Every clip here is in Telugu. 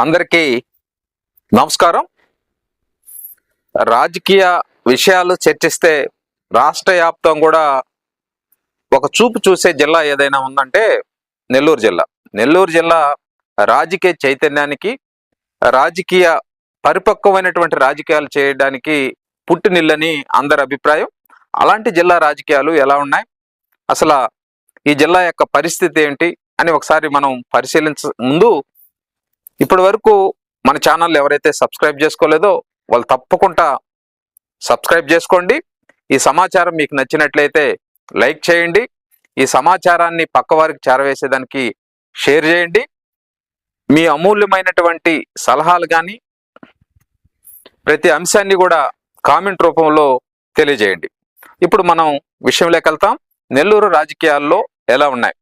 అందరికీ నమస్కారం. రాజకీయ విషయాలు చర్చిస్తే రాష్ట్ర వ్యాప్తం కూడా ఒక చూపు చూసే జిల్లా ఏదైనా ఉందంటే నెల్లూరు జిల్లా. నెల్లూరు జిల్లా రాజకీయ చైతన్యానికి రాజకీయ పరిపక్వమైనటువంటి రాజకీయాలు చేయడానికి పుట్టినిల్లని అందరి అభిప్రాయం. అలాంటి జిల్లా రాజకీయాలు ఎలా ఉన్నాయి? అసలు ఈ జిల్లా యొక్క పరిస్థితి ఏంటి? అని ఒకసారి మనం పరిశీలించ ముందు ఇప్పటి వరకు మన ఛానల్ ఎవరైతే సబ్స్క్రైబ్ చేసుకోలేదో వాళ్ళు తప్పకుండా సబ్స్క్రైబ్ చేసుకోండి. ఈ సమాచారం మీకు నచ్చినట్లయితే లైక్ చేయండి. ఈ సమాచారాన్ని పక్కవారికి చేరవేసేదానికి షేర్ చేయండి. మీ అమూల్యమైనటువంటి సలహాలు కానీ ప్రతి అంశాన్ని కూడా కామెంట్ రూపంలో తెలియజేయండి. ఇప్పుడు మనం విషయంలోకి వెళ్తాం. నెల్లూరు రాజకీయాల్లో ఎలా ఉన్నాయి?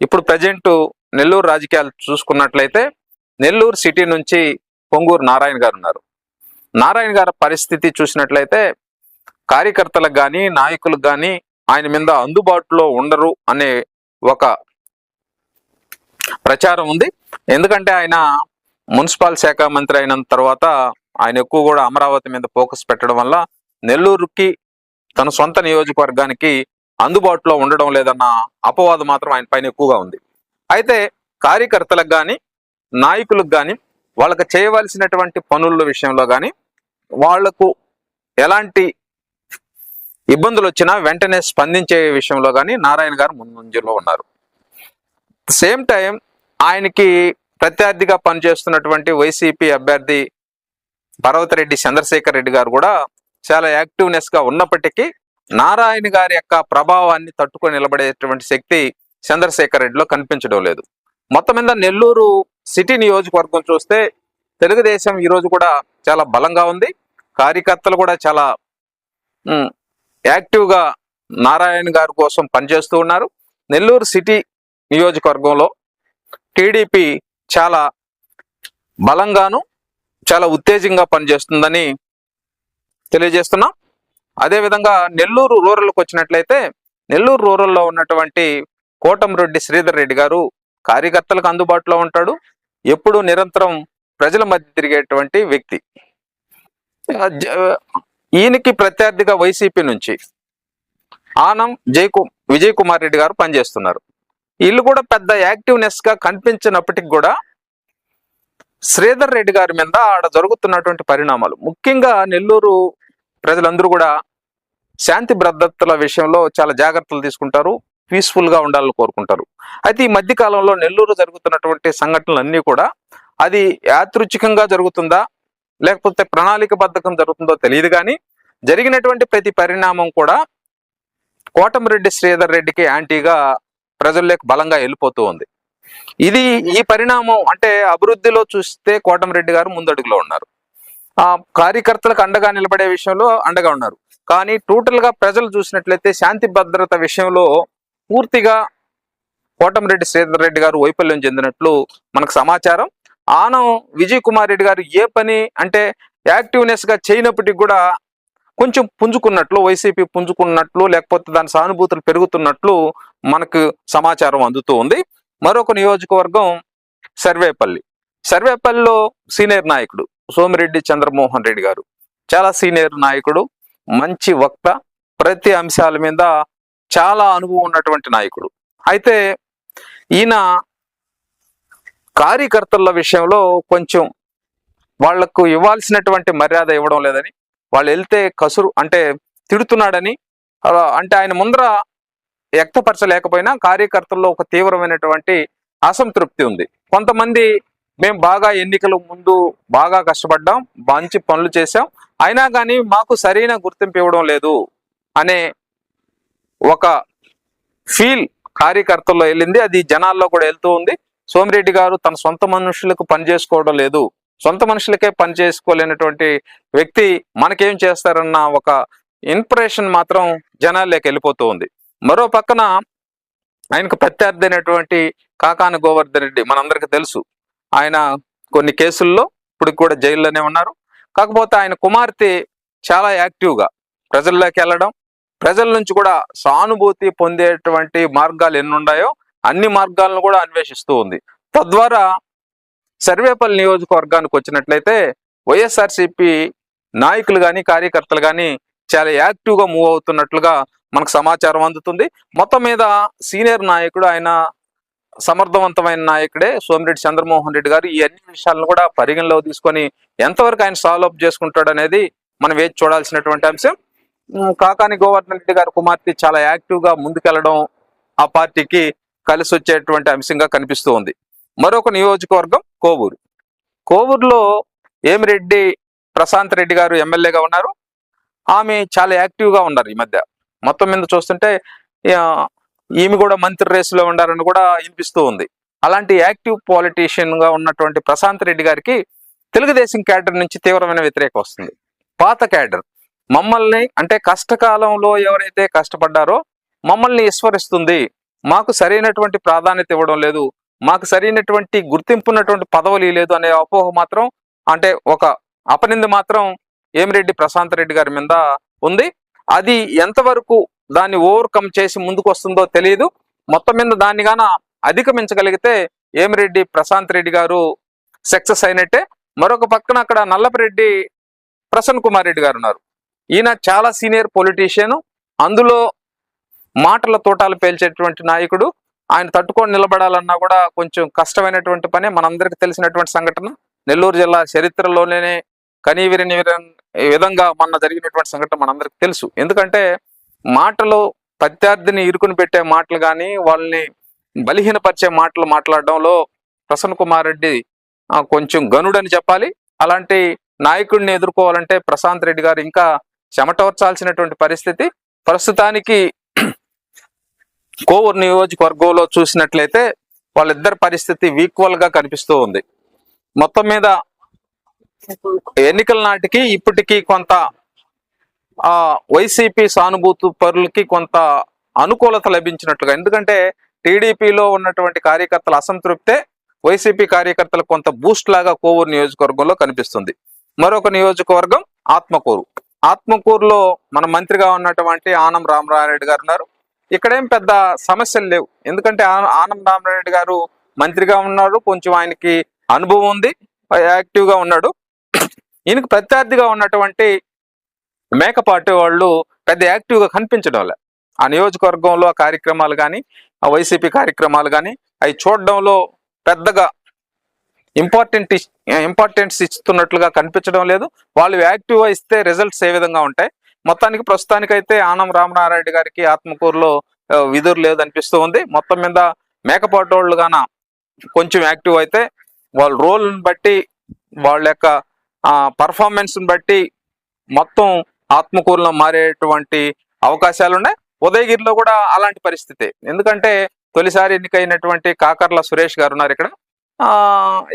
ఇప్పుడు ప్రజెంట్ నెల్లూరు రాజకీయాలు చూసుకున్నట్లయితే నెల్లూరు సిటీ నుంచి పొంగూరు నారాయణ గారు ఉన్నారు. నారాయణ గారి పరిస్థితి చూసినట్లయితే కార్యకర్తలకు కానీ నాయకులకు కానీ ఆయన మీద అందుబాటులో ఉండరు అనే ఒక ప్రచారం ఉంది. ఎందుకంటే ఆయన మున్సిపల్ శాఖ మంత్రి అయిన తర్వాత ఆయన ఎక్కువ కూడా అమరావతి మీద ఫోకస్ పెట్టడం వల్ల నెల్లూరుకి తన సొంత నియోజకవర్గానికి అందుబాటులో ఉండడం లేదన్న అపవాదం మాత్రం ఆయన పైన ఎక్కువగా ఉంది. అయితే కార్యకర్తలకు కానీ నాయకులకు కానీ వాళ్ళకి చేయవలసినటువంటి పనుల విషయంలో కానీ వాళ్ళకు ఎలాంటి ఇబ్బందులు వచ్చినా వెంటనే స్పందించే విషయంలో కానీ నారాయణ గారు ముందంజలో ఉన్నారు. సేమ్ టైం ఆయనకి ప్రత్యర్థిగా పనిచేస్తున్నటువంటి వైసీపీ అభ్యర్థి పర్వతరెడ్డి చంద్రశేఖర్ రెడ్డి గారు కూడా చాలా యాక్టివ్నెస్గా ఉన్నప్పటికీ నారాయణ గారి యొక్క ప్రభావాన్ని తట్టుకొని నిలబడేటువంటి శక్తి చంద్రశేఖర్ రెడ్డిలో కనిపించడం లేదు. మొత్తం మీద నెల్లూరు సిటీ నియోజకవర్గం చూస్తే తెలుగుదేశం ఈరోజు కూడా చాలా బలంగా ఉంది. కార్యకర్తలు కూడా చాలా యాక్టివ్గా నారాయణ గారి కోసం పనిచేస్తూ ఉన్నారు. నెల్లూరు సిటీ నియోజకవర్గంలో టీడీపీ చాలా బలంగాను చాలా ఉత్తేజంగా పనిచేస్తుందని తెలియజేస్తున్నాం. అదేవిధంగా నెల్లూరు రూరల్కి వచ్చినట్లయితే నెల్లూరు రూరల్లో ఉన్నటువంటి కోటంరెడ్డి శ్రీధర్ రెడ్డి గారు కార్యకర్తలకు అందుబాటులో ఉంటాడు. ఎప్పుడూ నిరంతరం ప్రజల మధ్య తిరిగేటువంటి వ్యక్తి. ఈయనకి ప్రత్యర్థిగా వైసీపీ నుంచి ఆనం జయకు విజయ్ కుమార్ రెడ్డి గారు పనిచేస్తున్నారు. వీళ్ళు కూడా పెద్ద యాక్టివ్నెస్గా కనిపించినప్పటికి కూడా శ్రీధర్ రెడ్డి గారి మీద ఆడ జరుగుతున్నటువంటి పరిణామాలు. ముఖ్యంగా నెల్లూరు ప్రజలందరూ కూడా శాంతి భద్రతల విషయంలో చాలా జాగ్రత్తలు తీసుకుంటారు. పీస్ఫుల్గా ఉండాలని కోరుకుంటారు. అయితే ఈ మధ్య కాలంలో నెల్లూరు జరుగుతున్నటువంటి సంఘటనలు అన్నీ కూడా అది యాదృచ్ఛికంగా జరుగుతుందా? లేకపోతే ప్రణాళికబద్ధకం జరుగుతుందో తెలియదు కానీ జరిగినటువంటి ప్రతి పరిణామం కూడా కోటమిరెడ్డి శ్రీధర్ రెడ్డికి యాంటీగా ప్రజల్లోకి బలంగా వెళ్ళిపోతూ ఉంది. ఇది ఈ పరిణామం అంటే అభివృద్ధిలో చూస్తే కోటమిరెడ్డి గారు ముందడుగులో ఉన్నారు. ఆ కార్యకర్తలకు అండగా నిలబడే విషయంలో అండగా ఉన్నారు. కానీ టోటల్గా ప్రజలు చూసినట్లయితే శాంతి భద్రత విషయంలో పూర్తిగా కోటమిరెడ్డి శ్రీధర్ రెడ్డి గారు వైఫల్యం చెందినట్లు మనకు సమాచారం. ఆనం విజయ్ కుమార్ రెడ్డి గారు ఏ పని అంటే యాక్టివ్నెస్గా గా కూడా కొంచెం పుంజుకున్నట్లు వైసీపీ పుంజుకున్నట్లు లేకపోతే దాని సానుభూతులు పెరుగుతున్నట్లు మనకు సమాచారం అందుతూ ఉంది. మరొక నియోజకవర్గం సర్వేపల్లి. సర్వేపల్లిలో సీనియర్ నాయకుడు సోమిరెడ్డి చంద్రమోహన్ రెడ్డి గారు. చాలా సీనియర్ నాయకుడు మంచి వక్త ప్రతి అంశాల మీద చాలా అనుభవం ఉన్నటువంటి నాయకుడు. అయితే ఈయన కార్యకర్తల విషయంలో కొంచెం వాళ్ళకు ఇవ్వాల్సినటువంటి మర్యాద ఇవ్వడం లేదని వాళ్ళు వెళ్తే కసురు అంటే తిడుతున్నాడని అంటే ఆయన ముందర వ్యక్తపరచలేకపోయినా కార్యకర్తల్లో ఒక తీవ్రమైనటువంటి అసంతృప్తి ఉంది. కొంతమంది మేము బాగా ఎన్నికల ముందు బాగా కష్టపడ్డాం మంచి పనులు చేశాం అయినా కానీ మాకు సరైన గుర్తింపు ఇవ్వడం లేదు అనే ఒక ఫీల్ కార్యకర్తల్లో వెళ్ళింది. అది జనాల్లో కూడా వెళ్తూ ఉంది. సోమిరెడ్డి గారు తన సొంత మనుషులకు పని చేసుకోవడం లేదు. సొంత మనుషులకే పని చేసుకోలేనటువంటి వ్యక్తి మనకేం చేస్తారన్న ఒక ఇన్స్పిరేషన్ మాత్రం జనాల్లోకి వెళ్ళిపోతూ ఉంది. మరో పక్కన ఆయనకు ప్రత్యర్థి అయినటువంటి కాకాని గోవర్ధన్ రెడ్డి మనందరికీ తెలుసు. ఆయన కొన్ని కేసుల్లో ఇప్పుడు కూడా జైల్లోనే ఉన్నారు. కాకపోతే ఆయన కుమార్తె చాలా యాక్టివ్గా ప్రజల్లోకి వెళ్ళడం ప్రజల నుంచి కూడా సానుభూతి పొందేటువంటి మార్గాలు ఎన్ని ఉన్నాయో అన్ని మార్గాలను కూడా అన్వేషిస్తూ ఉంది. తద్వారా సర్వేపల్లి నియోజకవర్గానికి వచ్చినట్లయితే వైఎస్ఆర్సిపి నాయకులు కానీ కార్యకర్తలు కానీ చాలా యాక్టివ్గా మూవ్ అవుతున్నట్లుగా మనకు సమాచారం అందుతుంది. మొత్తం మీద సీనియర్ నాయకుడు ఆయన సమర్థవంతమైన నాయకుడే సోమిరెడ్డి చంద్రమోహన్ రెడ్డి గారు. ఈ అన్ని విషయాలను కూడా పరిగణలో తీసుకొని ఎంతవరకు ఆయన సాల్వ్ అప్ చేసుకుంటాడు అనేది మనం వేచి చూడాల్సినటువంటి అంశం. కాకాని గోవర్ధన్ రెడ్డి గారి కుమార్తె చాలా యాక్టివ్గా ముందుకెళ్ళడం ఆ పార్టీకి కలిసి వచ్చేటువంటి అంశంగా కనిపిస్తూ ఉంది. మరొక నియోజకవర్గం కోవూరు. కోవూరులో ఏమిరెడ్డి ప్రశాంత్ రెడ్డి గారు ఎమ్మెల్యేగా ఉన్నారు. ఆమె చాలా యాక్టివ్గా ఉన్నారు ఈ మధ్య. మొత్తం మీద చూస్తుంటే ఈమె కూడా మంత్రి రేసులో ఉండాలని కూడా వినిపిస్తూ ఉంది. అలాంటి యాక్టివ్ పాలిటీషియన్గా ఉన్నటువంటి ప్రశాంత్ రెడ్డి గారికి తెలుగుదేశం క్యాడర్ నుంచి తీవ్రమైన వ్యతిరేకం వస్తుంది. పాత క్యాడర్ మమ్మల్ని అంటే కష్టకాలంలో ఎవరైతే కష్టపడ్డారో మమ్మల్ని విస్మరిస్తుంది మాకు సరైనటువంటి ప్రాధాన్యత ఇవ్వడం లేదు. మాకు సరైనటువంటి గుర్తింపున్నటువంటి పదవులు లేదు అనే అపోహ మాత్రం అంటే ఒక అపనింద మాత్రం ఏమిరెడ్డి ప్రశాంత్ రెడ్డి గారి మీద ఉంది. అది ఎంతవరకు దాన్ని ఓవర్కమ్ చేసి ముందుకు వస్తుందో తెలియదు. మొత్తం మీద దాన్ని గాన అధిగమించగలిగితే ఏమిరెడ్డి ప్రశాంత్ రెడ్డి గారు సక్సెస్ అయినట్టే. మరొక పక్కన అక్కడ నల్లపరెడ్డి ప్రసన్న కుమార్ రెడ్డి గారు ఉన్నారు. ఈయన చాలా సీనియర్ పొలిటీషియన్. అందులో మాటల తోటాలు పేల్చేటువంటి నాయకుడు. ఆయన తట్టుకొని నిలబడాలన్నా కూడా కొంచెం కష్టమైనటువంటి పని. మనందరికి తెలిసినటువంటి సంఘటన. నెల్లూరు జిల్లా చరిత్రలోనే కనీవిరిని విధంగా మొన్న జరిగినటువంటి సంఘటన మనందరికి తెలుసు. ఎందుకంటే మాటలు ప్రత్యర్థిని ఇరుకుని పెట్టే మాటలు కానీ వాళ్ళని బలహీనపరిచే మాటలు మాట్లాడడంలో ప్రసన్న కుమార్ రెడ్డి కొంచెం గనుడని చెప్పాలి. అలాంటి నాయకుడిని ఎదుర్కోవాలంటే ప్రశాంత్ రెడ్డి గారు ఇంకా చెమటోర్చాల్సినటువంటి పరిస్థితి. ప్రస్తుతానికి కోవూరు నియోజకవర్గంలో చూసినట్లయితే వాళ్ళిద్దరి పరిస్థితి ఈక్వల్గా కనిపిస్తూ ఉంది. మొత్తం మీద ఎన్నికల నాటికి ఇప్పటికీ కొంత ఆ వైసీపీ సానుభూతి పరులకి కొంత అనుకూలత లభించినట్లుగా. ఎందుకంటే టీడీపీలో ఉన్నటువంటి కార్యకర్తల అసంతృప్తే వైసీపీ కార్యకర్తలకు కొంత బూస్ట్ లాగా కోవూరు నియోజకవర్గంలో కనిపిస్తుంది. మరొక నియోజకవర్గం ఆత్మకూరు. ఆత్మకూరులో మన మంత్రిగా ఉన్నటువంటి ఆనం రామరారెడ్డి గారు ఉన్నారు. ఇక్కడేం పెద్ద సమస్యలు లేవు. ఎందుకంటే ఆనం రామరారెడ్డి గారు మంత్రిగా ఉన్నారు కొంచెం ఆయనకి అనుభవం ఉంది. యాక్టివ్గా ఉన్నాడు. ఈయనకు ప్రత్యర్థిగా ఉన్నటువంటి మేకపాటి వాళ్ళు పెద్ద యాక్టివ్గా కనిపించడం లే ఆ నియోజకవర్గంలో ఆ కార్యక్రమాలు కానీ ఆ వైసీపీ కార్యక్రమాలు కానీ అవి చూడడంలో పెద్దగా ఇంపార్టెంట్ ఇంపార్టెన్స్ ఇస్తున్నట్లుగా కనిపించడం లేదు. వాళ్ళు యాక్టివ్గా ఇస్తే రిజల్ట్స్ ఏ విధంగా ఉంటాయి? మొత్తానికి ప్రస్తుతానికైతే ఆనం రామనారాయణ గారికి ఆత్మకూరులో ఆ, విధులు లేదనిపిస్తూ ఉంది. మొత్తం మీద మేకపాటి వాళ్ళు గాన కొంచెం యాక్టివ్ అయితే వాళ్ళ రోల్ని బట్టి వాళ్ళ యొక్క పర్ఫార్మెన్స్ని బట్టి మొత్తం ఆత్మకూరులో మారేటువంటి అవకాశాలు ఉన్నాయి ఉదయగిరిలో కూడా అలాంటి పరిస్థితి. ఎందుకంటే తొలిసారి ఎన్నికైనటువంటి కాకర్ల సురేష్ గారు ఉన్నారు ఇక్కడ.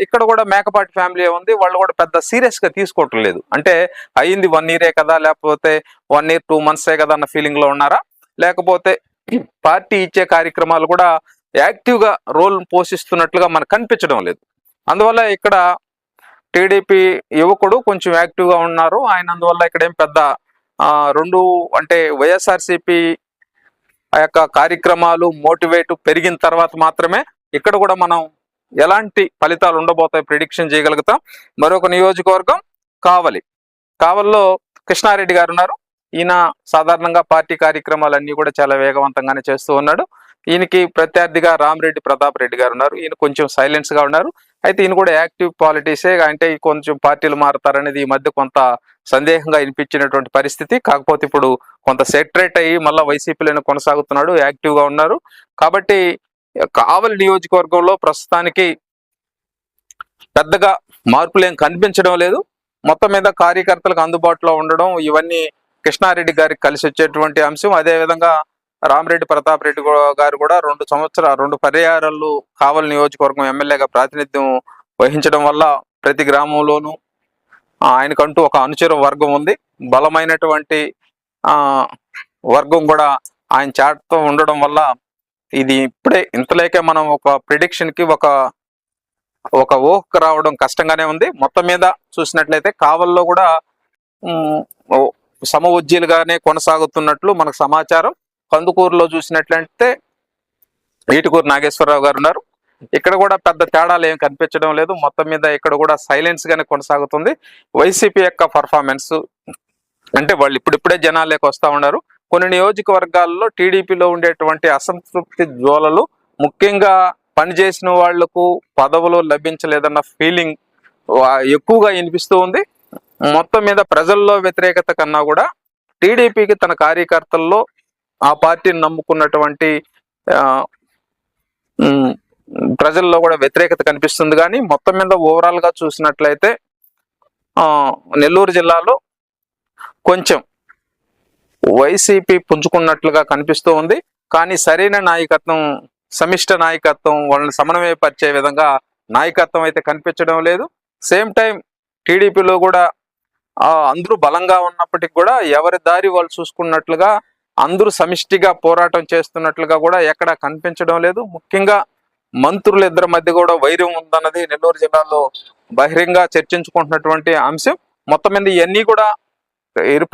ఇక్కడ కూడా మేకపాటి ఫ్యామిలీ ఉంది వాళ్ళు కూడా పెద్ద సీరియస్గా తీసుకోవటం లేదు అంటే అయింది వన్ ఇయరే కదా? లేకపోతే వన్ ఇయర్ టూ మంత్సే కదా? అన్న ఫీలింగ్లో ఉన్నారా? లేకపోతే పార్టీ ఇచ్చే కార్యక్రమాలు కూడా యాక్టివ్గా రోల్ పోషిస్తున్నట్లుగా మనకు కనిపించడం లేదు. అందువల్ల ఇక్కడ టీడీపీ యువకుడు కొంచెం యాక్టివ్గా ఉన్నారు. ఆయన అందువల్ల ఇక్కడ ఏం పెద్ద రెండు అంటే వైఎస్ఆర్సిపి ఆ యొక్క కార్యక్రమాలు మోటివేట్ పెరిగిన తర్వాత మాత్రమే ఇక్కడ కూడా మనం ఎలాంటి ఫలితాలు ఉండబోతాయి ప్రిడిక్షన్ చేయగలుగుతాం. మరొక నియోజకవర్గం కావలి. కావల్లో కృష్ణారెడ్డి గారు ఉన్నారు. ఈయన సాధారణంగా పార్టీ కార్యక్రమాలన్నీ కూడా చాలా వేగవంతంగానే చేస్తూ ఉన్నాడు. ఈయనకి ప్రత్యర్థిగా రామరెడ్డి ప్రతాప్ రెడ్డి గారు ఉన్నారు. ఈయన కొంచెం సైలెన్స్గా ఉన్నారు. అయితే ఈయన కూడా యాక్టివ్ పాలిటిక్సే అంటే కొంచెం పార్టీలు మారుతారనేది ఈ మధ్య కొంత సందేహంగా వినిపించినటువంటి పరిస్థితి. కాకపోతే ఇప్పుడు కొంత సెటరేట్ అయ్యి మళ్ళీ వైసీపీలోనే కొనసాగుతున్నాడు యాక్టివ్గా ఉన్నారు. కాబట్టి కావలి నియోజకవర్గంలో ప్రస్తుతానికి పెద్దగా మార్పులు కనిపించడం లేదు. మొత్తం మీద కార్యకర్తలకు అందుబాటులో ఉండడం ఇవన్నీ కృష్ణారెడ్డి గారికి కలిసి వచ్చేటువంటి అంశం. అదే విధంగా రామరెడ్డి ప్రతాప్ రెడ్డి గారు కూడా రెండు సంవత్సరాలు రెండు పర్యాయాలు కావలి నియోజకవర్గం ఎమ్మెల్యేగా ప్రాతినిధ్యం వహించడం వల్ల ప్రతి గ్రామంలోనూ ఆయనకంటూ ఒక అనుచర వర్గం ఉంది. బలమైనటువంటి ఆ వర్గం కూడా ఆయన చాటుతో ఉండడం వల్ల ఇది ఇప్పుడే ఇంతలేకే మనం ఒక ప్రిడిక్షన్కి ఒక ఒక ఊహకు రావడం కష్టంగానే ఉంది. మొత్తం మీద చూసినట్లయితే కావల్లో కూడా సమ ఉజ్జీలుగానే కొనసాగుతున్నట్లు మనకు సమాచారం. కందుకూరులో చూసినట్లయితే ఈటుకూరు నాగేశ్వరరావు గారు ఉన్నారు. ఇక్కడ కూడా పెద్ద తేడాలు ఏం కనిపించడం లేదు. మొత్తం మీద ఇక్కడ కూడా సైలెన్స్ గానే కొనసాగుతుంది. వైసీపీ యొక్క పర్ఫార్మెన్స్ అంటే వాళ్ళు ఇప్పుడిప్పుడే జనాల్లోకి వస్తా ఉన్నారు. కొన్ని నియోజకవర్గాల్లో టీడీపీలో ఉండేటువంటి అసంతృప్తి జ్వాలలు ముఖ్యంగా పనిచేసిన వాళ్ళకు పదవులు లభించలేదన్న ఫీలింగ్ ఎక్కువగా వినిపిస్తూ ఉంది. మొత్తం మీద ప్రజల్లో వ్యతిరేకత కన్నా కూడా టీడీపీకి తన కార్యకర్తల్లో ఆ పార్టీని నమ్ముకున్నటువంటి ప్రజల్లో కూడా వ్యతిరేకత కనిపిస్తుంది. కానీ మొత్తం మీద ఓవరాల్గా చూసినట్లయితే నెల్లూరు జిల్లాలో కొంచెం వైసీపీ పుంజుకున్నట్లుగా కనిపిస్తూ ఉంది. కానీ సరైన నాయకత్వం సమిష్ట నాయకత్వం వాళ్ళని సమన్వయపరిచే విధంగా నాయకత్వం అయితే కనిపించడం లేదు. సేమ్ టైం టీడీపీలో కూడా అందరూ బలంగా ఉన్నప్పటికీ కూడా ఎవరి దారి వాళ్ళు చూసుకున్నట్లుగా అందరూ సమిష్టిగా పోరాటం చేస్తున్నట్లుగా కూడా ఎక్కడ కనిపించడం లేదు. ముఖ్యంగా మంత్రులు ఇద్దరి మధ్య కూడా వైరం ఉందన్నది నెల్లూరు జిల్లాలో బహిరంగ చర్చించుకుంటున్నటువంటి అంశం. మొత్తం మీద ఇవన్నీ కూడా ఇరు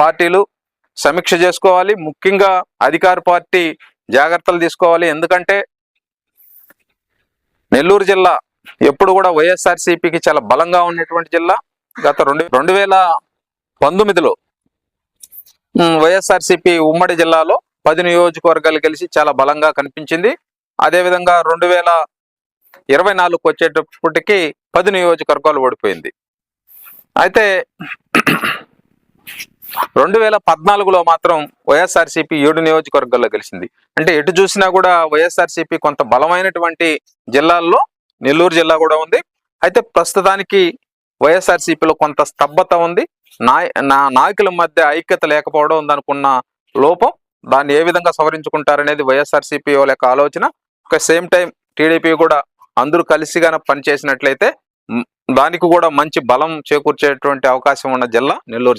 పార్టీలు సమీక్ష చేసుకోవాలి. ముఖ్యంగా అధికార పార్టీ జాగ్రత్తలు తీసుకోవాలి. ఎందుకంటే నెల్లూరు జిల్లా ఎప్పుడు కూడా వైఎస్ఆర్సీపీకి చాలా బలంగా ఉన్నటువంటి జిల్లా. గత రెండు రెండు వేల పంతొమ్మిదిలో వైఎస్ఆర్సీపీ ఉమ్మడి జిల్లాలో పది నియోజకవర్గాలు కలిసి చాలా బలంగా కనిపించింది. అదేవిధంగా రెండు వేల ఇరవై నాలుగుకి వచ్చేటప్పటికి పది నియోజకవర్గాలు ఓడిపోయింది. అయితే రెండు వేల పద్నాలుగులో మాత్రం వైఎస్ఆర్సీపీ ఏడు నియోజకవర్గాల్లో గెలిచింది. అంటే ఎటు చూసినా కూడా వైఎస్ఆర్సీపీ కొంత బలమైనటువంటి జిల్లాల్లో నెల్లూరు జిల్లా కూడా ఉంది. అయితే ప్రస్తుతానికి వైఎస్ఆర్సీపీలో కొంత స్తబ్దత ఉంది. నాయ నా నాయకుల మధ్య ఐక్యత లేకపోవడం దానికున్న లోపం దాన్ని ఏ విధంగా సవరించుకుంటారనేది వైఎస్ఆర్సీపీ వాళ్ళ యొక్క ఆలోచన. ఒక సేమ్ టైం టీడీపీ కూడా అందరూ కలిసిగానే పనిచేసినట్లయితే దానికి కూడా మంచి బలం చేకూర్చేటువంటి అవకాశం ఉన్న జిల్లా నెల్లూరు జిల్లా.